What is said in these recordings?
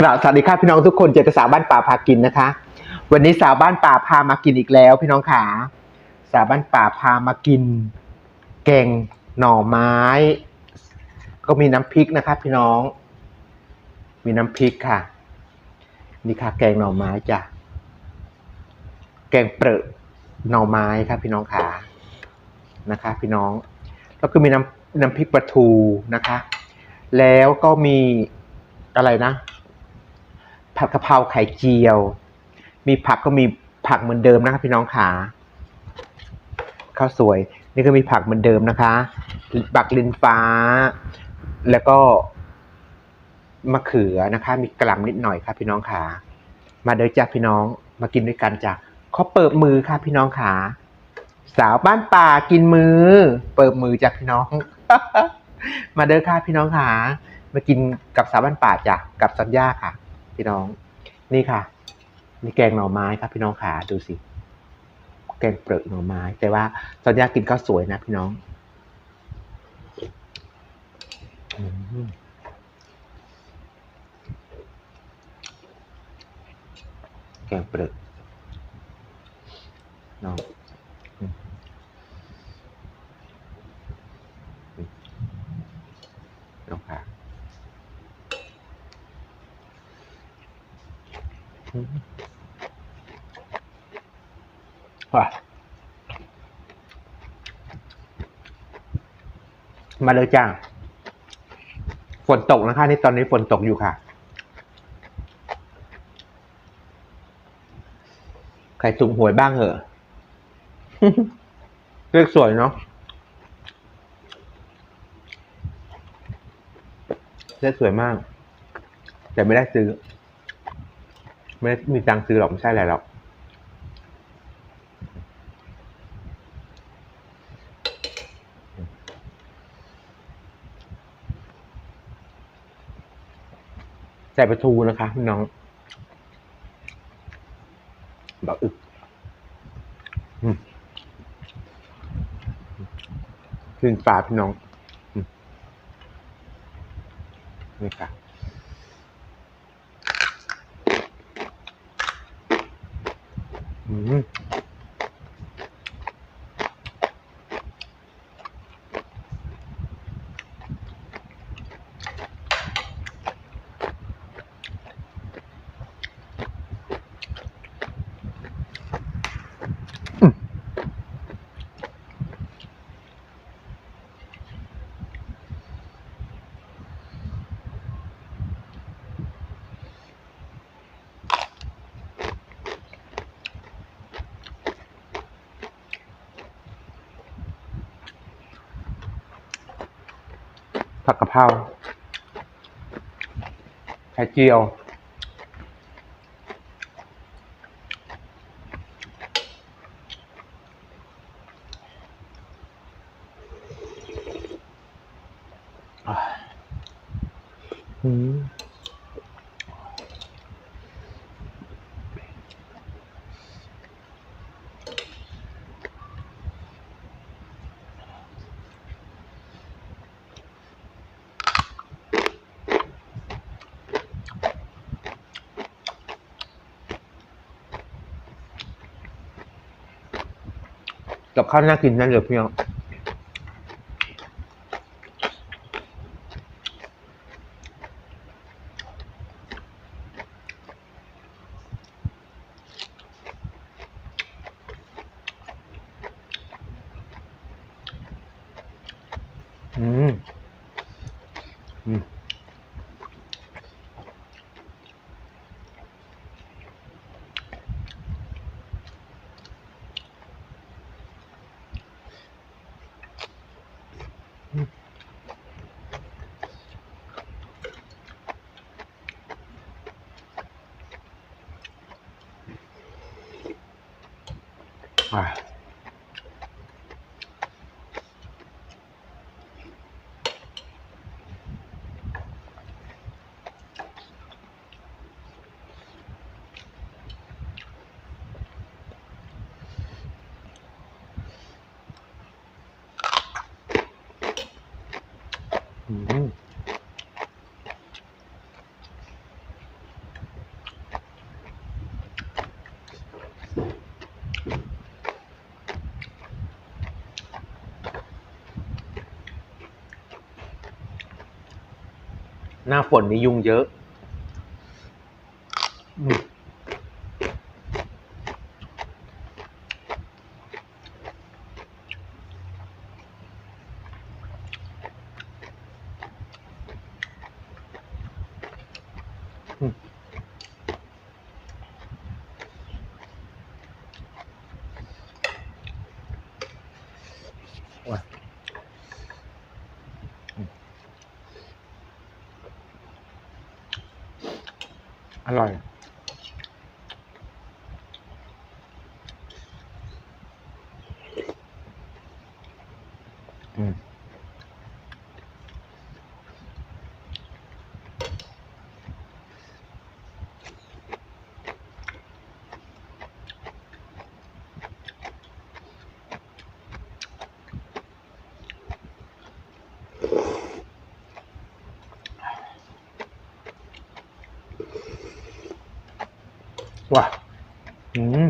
กราบสวัสดีครับพี่น้องทุกคนเจอกับสาวบ้านป่าพากินนะคะ วันนี้สาวบ้านป่าพามากินอีกแล้ว พี่น้องขาสาวบ้านป่าพามากิน แกงหน่อไม้ ก็มีน้ำพริกนะคะ พี่น้อง มีน้ำพริกค่ะ นี่ค่ะ แกงหน่อไม้จ้ะแกงเปรอะหน่อไม้ครับพี่น้องขานะคะ พี่น้องแล้วก็มีน้ำน้ำพริกปลาทูนะคะ แล้วก็มีอะไรนะ ผัดกะเพราไข่เจียว มีผักก็มีผักเหมือนเดิมนะครับพี่น้องขาข้าวสวย นี่ก็มีผักเหมือนเดิมนะคะบักลินฟ้า แล้วก็มะเขือนะคะ มีกล่ำนิดหน่อยครับพี่น้องขามาเด้อจ้าพี่น้องมากินด้วยกันจ้ะเขาเปิดมือค่ะพี่น้องขาสาวบ้านป่ากินมือ เปิดมือจากพี่น้อง มาเด้อค่ะพี่น้องขามากินกับสาวบ้านป่าจ้ะกับสัญญาค่ะ พี่น้อง นี่ค่ะนี่แกงหน่อไม้ครับพี่น้องขาดูสิ แกงเปลือกหน่อไม้ แต่ว่าสัญญากินข้าวสวยนะพี่น้องแกงเปลือกน้องอืมอืมน้องค่ะอื มว่ะมาเลยจ้าฝนตกนะคะนี่ตอนนี้ฝนตกอยู่ค่ะ ใครถูกหวยบ้างเหรอเลขสวยเนาะเลขสวยมาก แต่ไม่ได้ซื้อ ไม่ได้มีตังค์ซื้อหรอกไม่ใช่อะไรหรอกใส่ปลาทูนะคะพี่น้องแบบอึกขึ้นปลาพี่น้องนี่ค่ะ อื ผักกะเพราไข่เจียว กับข้าวน่ากินนั่นเลยพี่น้องอืม อืม อะอืม หน้าฝนนี่ยุงเยอะ อืมอืมโอ้ยอืม อร่อย อืม ว้าอืม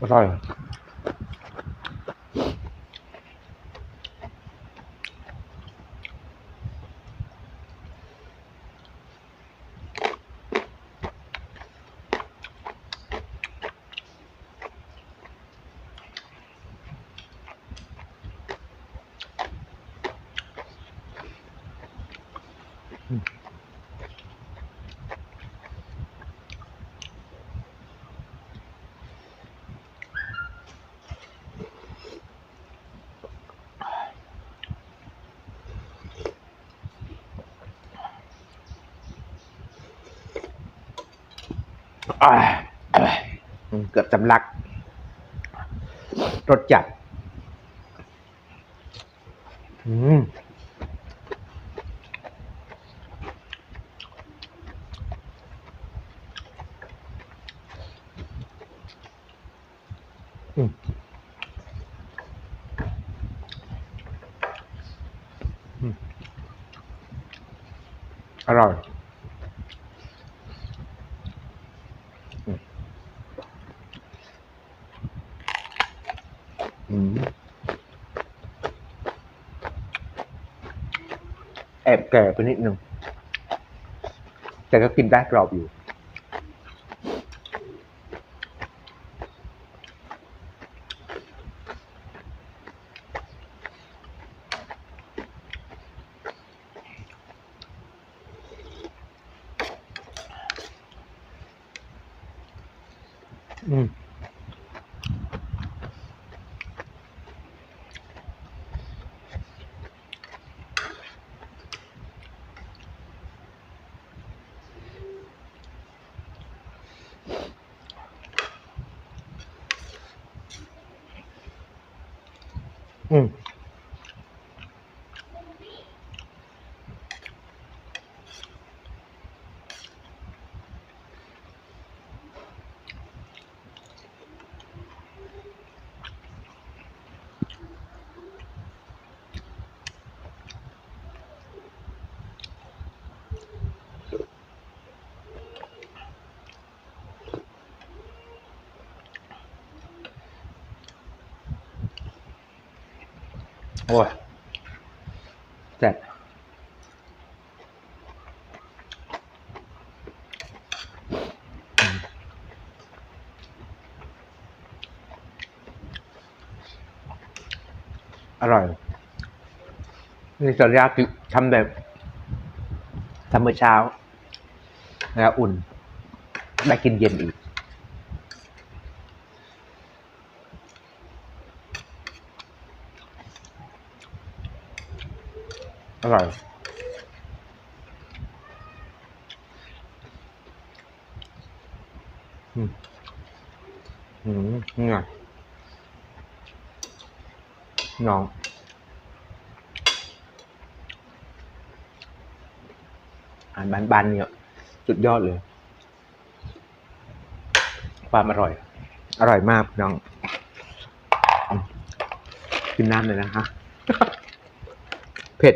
อ เกือบสำลัก รสจัด อืมอืมอืมอร่อย อืม แอบแก่ไปนิดนึง แต่ก็กินได้กรอบอยู่ อืม โอ้ยแซ่บอร่อย นี่จะยาคือทำแบบทำเมื่อเช้า แล้วอุ่น ได้กินเย็นอีก อร่อยอืมอืมนี่ไงน้องอาหารบานๆเนี่ยสุดยอดเลย ความอร่อย อร่อยมากน้องอืมกินน้ำเลยนะคะ เผ็ด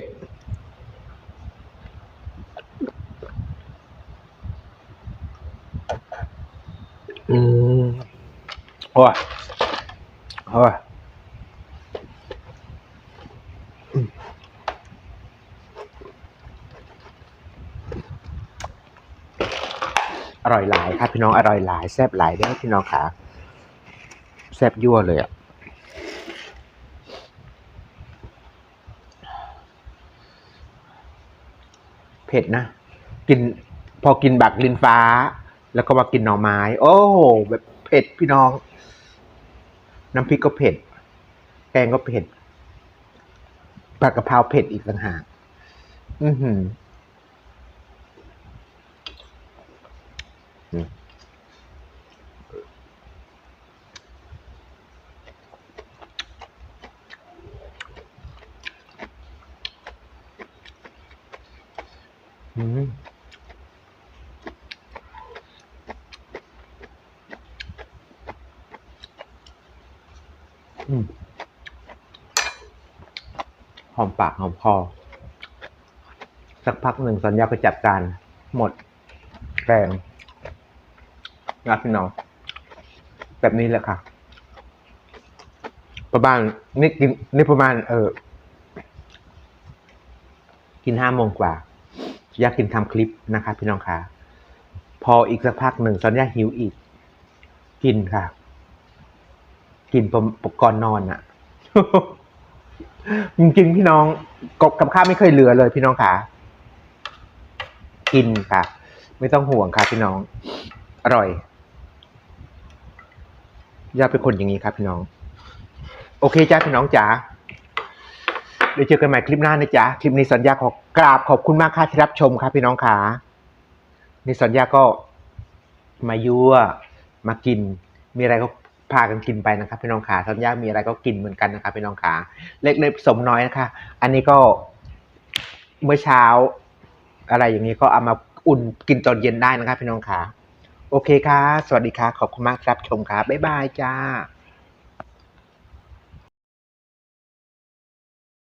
อ้ยโอ้ยอืมอร่อยหลายครับพี่น้องอร่อยหลายแซ่บหลายเด้พี่น้องขาแซ่บยั่วเลยอะเผ็ดนะ กินพอกินบักลินฟ้า แล้วก็มากินหน่อไม้ โอ้โหแบบ เผ็ดพี่น้อง น้ำพริกก็เผ็ด แกงก็เผ็ดผัดกะเพราเผ็ดอีกต่างหาก อือหืออืมอืมอืม ปากหอมคอ สักพักหนึ่งสัญญาไปจัดการหมดแกงนะพี่น้อง แบบนี้แหละค่ะ ประมาณนี่กินนี่ประมาณ เออ กินห้าโมงกว่า อยากกินทำคลิปนะคะ พี่น้องค่ะพออีกสักพักหนึ่งสัญญาหิวอีก กินค่ะ กินปมก่อนนอนอะ จริงๆ พี่น้องกบกับข้าวไม่เคยเหลือเลยพี่น้องค่ะ กินค่ะ ไม่ต้องห่วงค่ะพี่น้อง อร่อยย่าเป็นคนอย่างนี้ครับพี่น้อง โอเคจ้าพี่น้องจ๋าเดี๋ยวเจอกันใหม่คลิปหน้านะจ๊ะคลิปนี้สัญญาขอกราบขอบคุณมากค่ะที่รับชมครับพี่น้องค่ะนี่สัญญาก็มายั่วมากิน มีอะไรก็ พากันกินไปนะครับพี่น้องขาสัญญามีอะไรก็กินเหมือนกันนะครับพี่น้องขาเล็กเล็กสมน้อยนะคะ อันนี้ก็เมื่อเช้า อะไรอย่างนี้ก็เอามาอุ่นกินตอนเย็นได้นะครับพี่น้องขาโอเคค่ะ สวัสดีค่ะ ขอบคุณมากครับชมครับบ๊ายบายจ้า